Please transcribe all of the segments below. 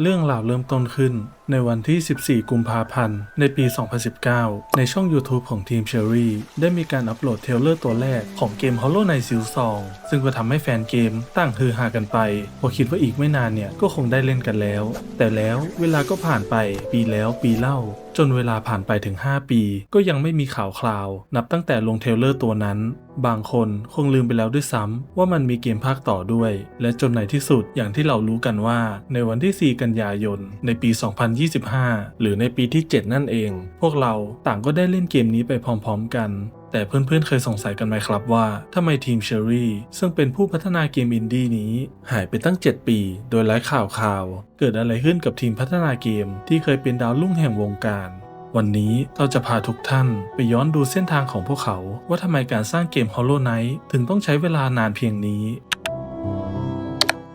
เรื่องราวเริ่มต้นขึ้นในวันที่ 14 กุมภาพันธ์ ในปี 2019 ในช่อง YouTube ของทีมเชอรี่ได้มีการอัปโหลดเทเลอร์ตัวแรกของเกม Hollow Knight Seal 2 ซึ่งก็ทำให้แฟนเกมตั้งฮือฮากันไปพราคิดว่าอีกไม่นานเนี่ยก็คงได้เล่นกันแล้ว แต่แล้วเวลาก็ผ่านไปปีแล้วปีเล่าจนเวลาผ่านไปถึง 5 ปี ก็ยังไม่มีข่าวคราว นับตั้งแต่ลงเทลเลอร์ตัวนั้น บางคนคงลืมไปแล้วด้วยซ้ำว่ามันมีเกมภาคต่อด้วย และจนในที่สุดอย่างที่เรารู้กันว่า ในวันที่ 4 กันยายน ในปี 2025 หรือในปีที่ 7 นั่นเอง พวกเราต่างก็ได้เล่นเกมนี้ไปพร้อม ๆ กัน แต่เพื่อนๆเคยสงสัยกันไหมครับว่าทำไมทีมเชอรี่ซึ่งเป็นผู้พัฒนาเกมอินดี้นี้ หายไปตั้ง 7 ปี โดยไร้ข่าวข่าว เกิดอะไรขึ้นกับทีมพัฒนาเกมที่เคยเป็นดาวรุ่งแห่งวงการ วันนี้เราจะพาทุกท่านไปย้อนดูเส้นทางของพวกเขา ว่าทำไมการสร้างเกม Hollow Knight ถึงต้องใช้เวลานานเพียงนี้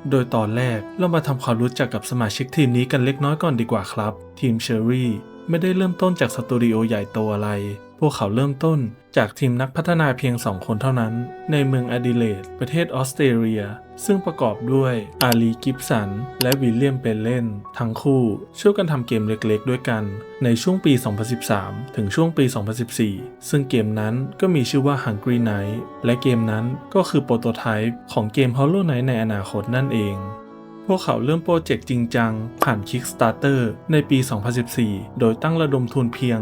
โดยตอนแรกเรามาทำความรู้จักกับสมาชิกทีมนี้กันเล็กน้อยก่อนดีกว่าครับ ทีมเชอรี่ไม่ได้เริ่มต้นจากสตูดิโอใหญ่โตอะไร พวกเขาเริ่มต้นจากทีมนักพัฒนาเพียง2คนเท่านั้น ในเมืองอดิเลดประเทศออสเตรเลีย ซึ่งประกอบด้วยอาลีกิฟสัน และวิลเลียมเปเลนทั้งคู่ช่วยกันทำเกมเล็กๆ ด้วยกัน ในช่วงปี 2013 ถึงช่วงปี 2014 ซึ่งเกมนั้นก็มีชื่อว่า Hungry Night และเกมนั้นก็คือโปรโตไทป์ของเกม Hollow Knight ในอนาคตนั่นเอง พวกเขาเริ่มโปรเจกต์จริงจัง ผ่าน Kickstarter ในปี 2014 โดยตั้งระดมทุนเพียง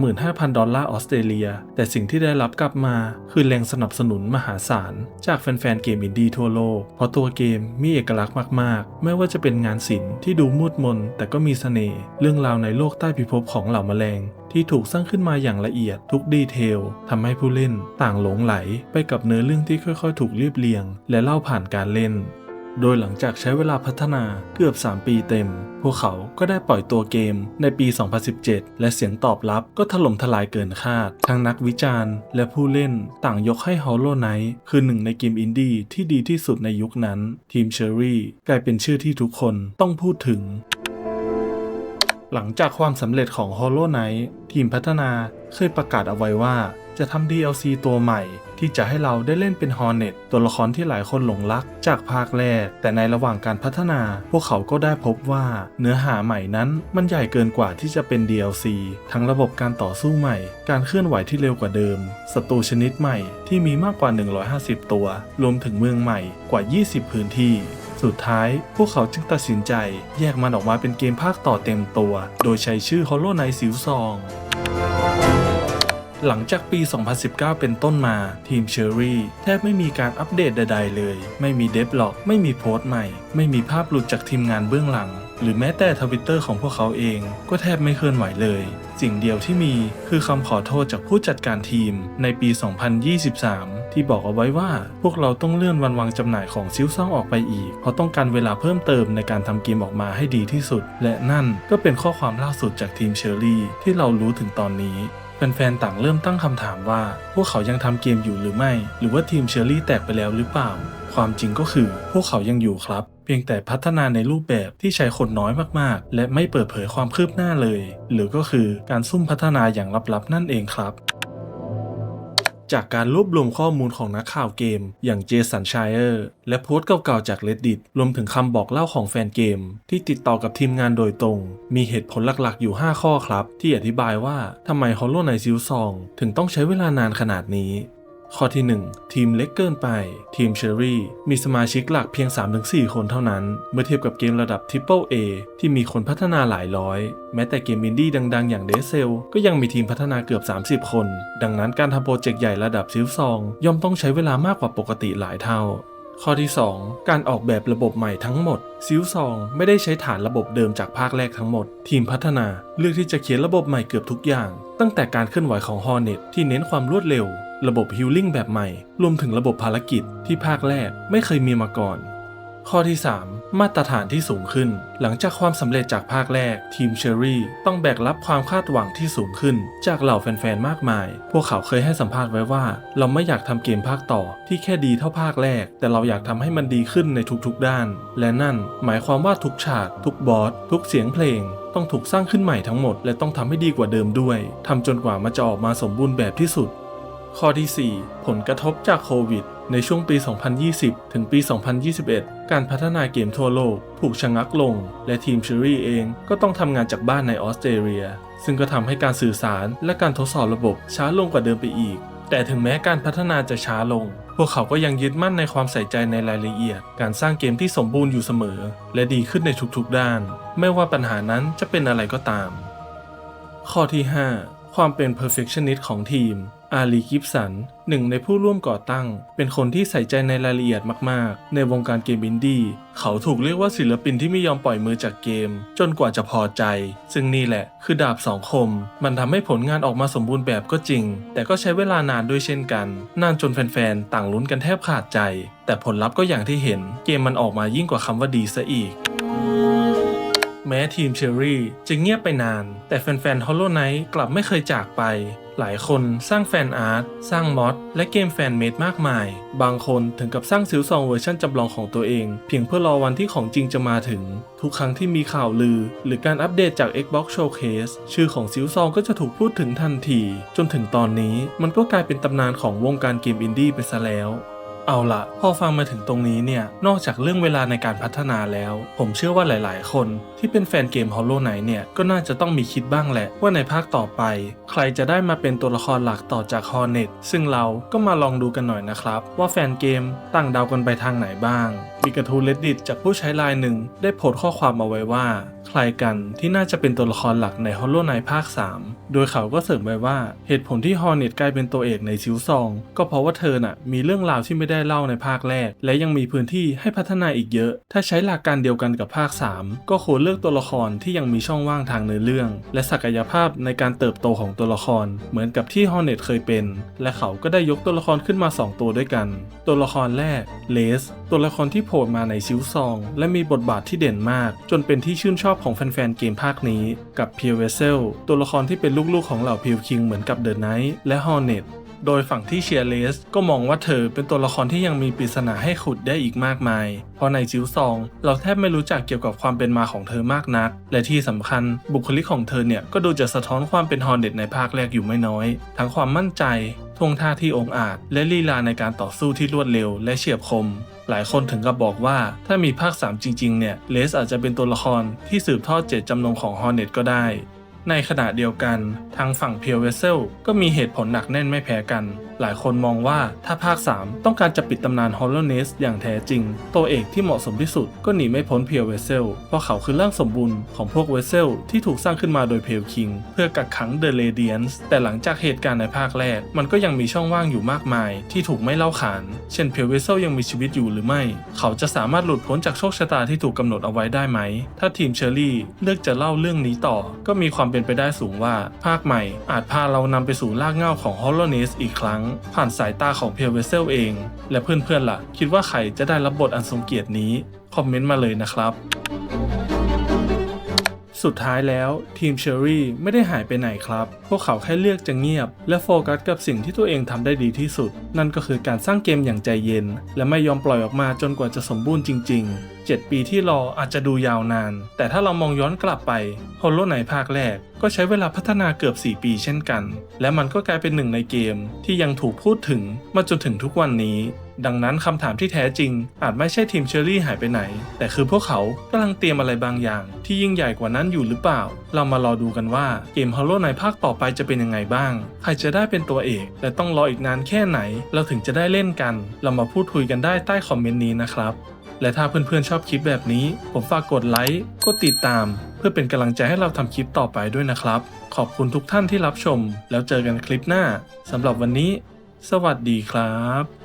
35,000 ดอลลาร์ออสเตรเลีย แต่สิ่งที่ได้รับกลับมาคือแรงสนับสนุนมหาศาล จากแฟนๆเกมอินดี้ทั่วโลก เพราะตัวเกมมีเอกลักษณ์มากๆ ไม่ว่าจะเป็นงานศิลป์ที่ดูมืดมน แต่ก็มีเสน่ห์เรื่องราวในโลกใต้พิภพของเหล่าแมลงที่ถูกสร้างขึ้นมาอย่างละเอียดทุกดีเทลทำให้ผู้เล่นต่างหลงไหลไปกับเนื้อเรื่องที่ค่อยๆ ถูกเรียบเรียง และเล่าผ่านการเล่น โดยหลังจากใช้เวลาพัฒนาเกือบ 3 ปีเต็ม พวกเขาก็ได้ปล่อยตัวเกมในปี 2017 และเสียงตอบรับก็ถล่มทลายเกินคาด ทั้งนักวิจารณ์ และผู้เล่นต่างยกให้ Hollow Knight คือหนึ่งในเกมอินดี้ที่ดีที่สุดในยุคนั้น ทีมเชอรี่กลายเป็นชื่อที่ทุกคนต้องพูดถึง หลังจากความสำเร็จของ Hollow Knight ทีมพัฒนาเคยประกาศเอาไว้ว่า จะทำ DLC ตัวใหม่ ที่จะให้เราได้เล่นเป็น Hornet ตัวละครที่หลายคนหลงรักจากภาคแรก แต่ในระหว่างการพัฒนา พวกเขาก็ได้พบว่าเนื้อหาใหม่นั้นมันใหญ่เกินกว่าที่จะเป็น DLC ทั้งระบบการต่อสู้ใหม่ การเคลื่อนไหวที่เร็วกว่าเดิมศัตรูชนิดใหม่ที่มีมากกว่า 150 ตัว รวมถึงเมืองใหม่กว่า 20 พื้นที่ สุดท้ายพวกเขาจึงตัดสินใจแยกมันออกมาเป็นเกมภาคต่อเต็มตัว โดยใช้ชื่อ Hollow Knight สิวซองหลังจากปี 2019 เป็นต้นมา ทีมเชอรี่แทบไม่มีการอัปเดตใด ๆ เลย ไม่มีเดฟล็อก ไม่มีโพสต์ใหม่ ไม่มีภาพหลุดจากทีมงานเบื้องหลัง หรือแม้แต่ทวิตเตอร์ของพวกเขาเอง ก็แทบไม่เคลื่อนไหวเลย สิ่งเดียวที่มีคือคำขอโทษจากผู้จัดการทีมในปี 2023 ที่บอกเอาไว้ว่าพวกเราต้องเลื่อนวันวางจำหน่ายของซิลซ่องออกไปอีก เพราะต้องการเวลาเพิ่มเติมในการทำเกมออกมาให้ดีที่สุด และนั่นก็เป็นข้อความล่าสุดจากทีมเชอรี่ ที่เรารู้ถึงตอนนี้แฟนๆ ต่างเริ่มตั้งคำถามว่า พวกเขายังทำเกมอยู่หรือไม่ หรือว่าทีมเชอรี่แตกไปแล้วหรือเปล่า ความจริงก็คือ พวกเขายังอยู่ครับ เพียงแต่พัฒนาในรูปแบบที่ใช้คนน้อยมากๆ และไม่เปิดเผยความคืบหน้าเลย หรือก็คือการซุ่มพัฒนาอย่างลับๆ นั่นเองครับ จากการรวบรวมข้อมูลของนักข่าวเกม อย่างเจสันชายเออร์และโพสต์เก่าๆจาก Reddit รวมถึงคำบอกเล่าของแฟนเกม ที่ติดต่อกับทีมงานโดยตรง มีเหตุผลหลักๆอยู่ 5 ข้อครับ ที่อธิบายว่าทำไม Hollow Knight Silk Song ถึงต้องใช้เวลานานขนาดนี้ ข้อที่ 1 ทีมเล็กเกินไป ทีมเชอรี่มีสมาชิกหลักเพียง 3-4 คนเท่านั้น เมื่อเทียบกับเกมระดับ Triple A ที่มีคนพัฒนาหลายร้อย แม้แต่เกมอินดี้ดัง ๆ อย่าง Dead Cell ก็ยังมีทีมพัฒนาเกือบ 30 คน ดังนั้นการทำโปรเจกต์ใหญ่ระดับซิลซองย่อมต้องใช้เวลามากกว่าปกติหลายเท่าข้อที่ 2 การออกแบบระบบใหม่ทั้งหมด ซิลซองไม่ได้ใช้ฐานระบบเดิมจากภาคแรกทั้งหมด ทีมพัฒนาเลือกที่จะเขียนระบบใหม่เกือบทุกอย่าง ตั้งแต่การเคลื่อนไหวของ Hornet ที่เน้นความรวดเร็ว ระบบฮิลลิ่งแบบใหม่ รวมถึงระบบภารกิจที่ภาคแรกไม่เคยมีมาก่อน ข้อที่ 3 มาตรฐานที่สูงขึ้น หลังจากความสำเร็จจากภาคแรก ทีมเชอรี่ต้องแบกรับความคาดหวังที่สูงขึ้น จากเหล่าแฟนๆมากมาย พวกเขาเคยให้สัมภาษณ์ไว้ว่า เราไม่อยากทำเกมภาคต่อที่แค่ดีเท่าภาคแรก แต่เราอยากทำให้มันดีขึ้นในทุกๆด้าน และนั่นหมายความว่าทุกฉาก ทุกบอสทุกเสียงเพลงต้องถูกสร้างขึ้นใหม่ทั้งหมด และต้องทำให้ดีกว่าเดิมด้วย ทำจนกว่ามันจะออกมาสมบูรณ์แบบที่สุด ข้อที่ 4 ผลกระทบจากโควิด ในช่วงปี 2020 ถึงปี 2021 การพัฒนาเกมทั่วโลกถูกชะงักลง และทีมเชอรี่เองก็ต้องทำงานจากบ้านในออสเตรเลีย ซึ่งก็ทำให้การสื่อสารและการทดสอบระบบช้าลงกว่าเดิมไปอีก แต่ถึงแม้การพัฒนาจะช้าลง พวกเขาก็ยังยึดมั่นในความใส่ใจในรายละเอียด การสร้างเกมที่สมบูรณ์อยู่เสมอ และดีขึ้นในทุกๆด้าน ไม่ว่าปัญหานั้นจะเป็นอะไรก็ตาม ข้อที่ 5 ความเป็น perfectionist ของทีม อาลีกิฟสัน หนึ่งในผู้ร่วมก่อตั้ง เป็นคนที่ใส่ใจในรายละเอียดมาก ๆ ในวงการเกมอินดี้เขาถูกเรียกว่าศิลปินที่ไม่ยอมปล่อยมือจากเกม จนกว่าจะพอใจ ซึ่งนี่แหละ คือดาบสองคม มันทำให้ผลงานออกมาสมบูรณ์แบบก็จริง แต่ก็ใช้เวลานานด้วยเช่นกัน นานจนแฟน ๆ ต่างลุ้นกันแทบขาดใจ แต่ผลลัพธ์ก็อย่างที่เห็น เกมมันออกมายิ่งกว่าคำว่าดีซะอีก แม้ทีมเชอรี่จะเงียบไปนาน แต่แฟนๆ Hollow Knight กลับไม่เคยจากไป หลายคนสร้างแฟนอาร์ต สร้างมอดและเกมแฟนเมดมากมาย บางคนถึงกับสร้างซิลซองเวอร์ชันจำลองของตัวเอง เพียงเพื่อรอวันที่ของจริงจะมาถึง ทุกครั้งที่มีข่าวลือ หรือการอัปเดตจาก Xbox Showcase ชื่อของซิลซองก็จะถูกพูดถึงทันที จนถึงตอนนี้มันก็กลายเป็นตำนานของวงการเกมอินดี้ไปซะแล้ว เอาละพอฟังมาถึงตรงนี้เนี่ย นอกจากเรื่องเวลาในการพัฒนาแล้ว ผมเชื่อว่าหลาย ๆ คน ที่เป็นแฟนเกม Hollow Knight เนี่ย ก็น่าจะต้องมีคิดบ้างแหละ ว่าในภาคต่อไป ใครจะได้มาเป็นตัวละครหลักต่อจาก Hornet ซึ่งเราก็มาลองดูกันหน่อยนะครับ ว่าแฟนเกมตั้งเดากันไปทางไหนบ้างมีกระทู้ Reddit จากผู้ใช้รายหนึ่งได้โพสต์ข้อความเอาไว้ว่า ใครกันที่น่าจะเป็นตัวละครหลักใน Hollow Knight ภาค 3 โดยเขาก็เสริมไว้ว่าเหตุผลที่ Hornet กลายเป็นตัวเอกในชิวซอง ก็เพราะว่าเธอน่ะมีเรื่องราวที่ไม่ได้ได้เล่าในภาคแรก และยังมีพื้นที่ให้พัฒนาอีกเยอะ ถ้าใช้หลักการเดียวกันกับภาค 3 ก็ควรเลือกตัวละครที่ยังมีช่องว่างทางเนื้อเรื่อง และศักยภาพในการเติบโตของตัวละคร เหมือนกับที่ Hornet เคยเป็น และเขาก็ได้ยกตัวละครขึ้นมา 2 ตัวด้วยกัน ตัวละครแรกเลสตัวละครที่โผล่มาในชิวซอง และมีบทบาทที่เด่นมาก จนเป็นที่ชื่นชอบของแฟนๆเกมภาคนี้ กับเพียวเวเซลตัวละครที่เป็นลูกๆของเหล่าพิวคิงเหมือนกับเดอะไนท์และฮอร์เน็ต โดยฝั่งที่เชียร์เลสก็มองว่าเธอเป็นตัวละครที่ยังมีปริศนาให้ขุดได้อีกมากมาย เพราะในจิวซอง เราแทบไม่รู้จักเกี่ยวกับความเป็นมาของเธอมากนัก และที่สำคัญบุคลิกของเธอเนี่ยก็ดูจะสะท้อนความเป็นฮอร์เน็ตในภาคแรกอยู่ไม่น้อย ทั้งความมั่นใจท่วงท่าที่องอาจ และลีลาในการต่อสู้ที่รวดเร็วและเฉียบคม หลายคนถึงกับบอกว่าถ้ามีภาค 3 จริง ๆ เนี่ยเลสอาจจะเป็นตัวละครที่สืบทอดเจตจำนงของฮอร์เน็ตก็ได้ ในขณะเดียวกันทางฝั่งเพียวเวเซลก็มีเหตุผลหนักแน่นไม่แพ้กัน หลายคนมองว่าถ้าภาค 3 ต้องการจะปิดตำนานฮอลโลเนสอย่างแท้จริง ตัวเอกที่เหมาะสมที่สุดก็หนีไม่พ้นเพียวเวเซล เพราะเขาคือร่างสมบูรณ์ของพวกเวเซลที่ถูกสร้างขึ้นมาโดยเพลคิง เพื่อกักขังเดอะเรเดียนส์แต่หลังจากเหตุการณ์ในภาคแรก มันก็ยังมีช่องว่างอยู่มากมาย ที่ถูกไม่เล่าขาน เช่นเพียวเวเซลยังมีชีวิตอยู่หรือไม่ เขาจะสามารถหลุดพ้นจากโชคชะตาที่ถูกกำหนดเอาไว้ได้ไหม ถ้าทีมเชอรี่เลือกจะเล่าเรื่องนี้ต่อ ก็มีความเป็นไปได้สูงว่า ภาคใหม่ อาจพาเรานำไปสู่รากเหง้าของฮอลโลเนสอีกครั้งผ่านสายตาของเพียวเวเซลเอง และเพื่อนๆล่ะ คิดว่าใครจะได้รับบทอันทรงเกียรตินี้ คอมเมนต์มาเลยนะครับ สุดท้ายแล้วทีมเชอรี่ไม่ได้หายไปไหนครับ พวกเขาแค่เลือกจะเงียบ และโฟกัสกับสิ่งที่ตัวเองทำได้ดีที่สุด นั่นก็คือการสร้างเกมอย่างใจเย็น และไม่ยอมปล่อยออกมาจนกว่าจะสมบูรณ์จริง ๆ 7 ปีที่รออาจจะดูยาวนาน แต่ถ้าเรามองย้อนกลับไปฮอลโลไหนภาคแรก ก็ใช้เวลาพัฒนาเกือบ 4 ปีเช่นกัน และมันก็กลายเป็นหนึ่งในเกมที่ยังถูกพูดถึงมาจนถึงทุกวันนี้ ดังนั้นคำถามที่แท้จริง อาจไม่ใช่ทีมเชอรี่หายไปไหน แต่คือพวกเขากำลังเตรียมอะไรบางอย่าง ที่ยิ่งใหญ่กว่านั้นอยู่หรือเปล่า เรามารอดูกันว่าเกม Hollow Knight ภาคต่อไปจะเป็นยังไงบ้าง ใครจะได้เป็นตัวเอก และต้องรออีกนานแค่ไหน เราถึงจะได้เล่นกัน เรามาพูดคุยกันได้ใต้คอมเมนต์นี้นะครับและถ้าเพื่อนๆชอบคลิปแบบนี้ ผมฝากกดไลค์ กดติดตาม เพื่อเป็นกำลังใจให้เราทำคลิปต่อไปด้วยนะครับ ขอบคุณทุกท่านที่รับชม แล้วเจอกันคลิปหน้าสำหรับวันนี้ สวัสดีครับ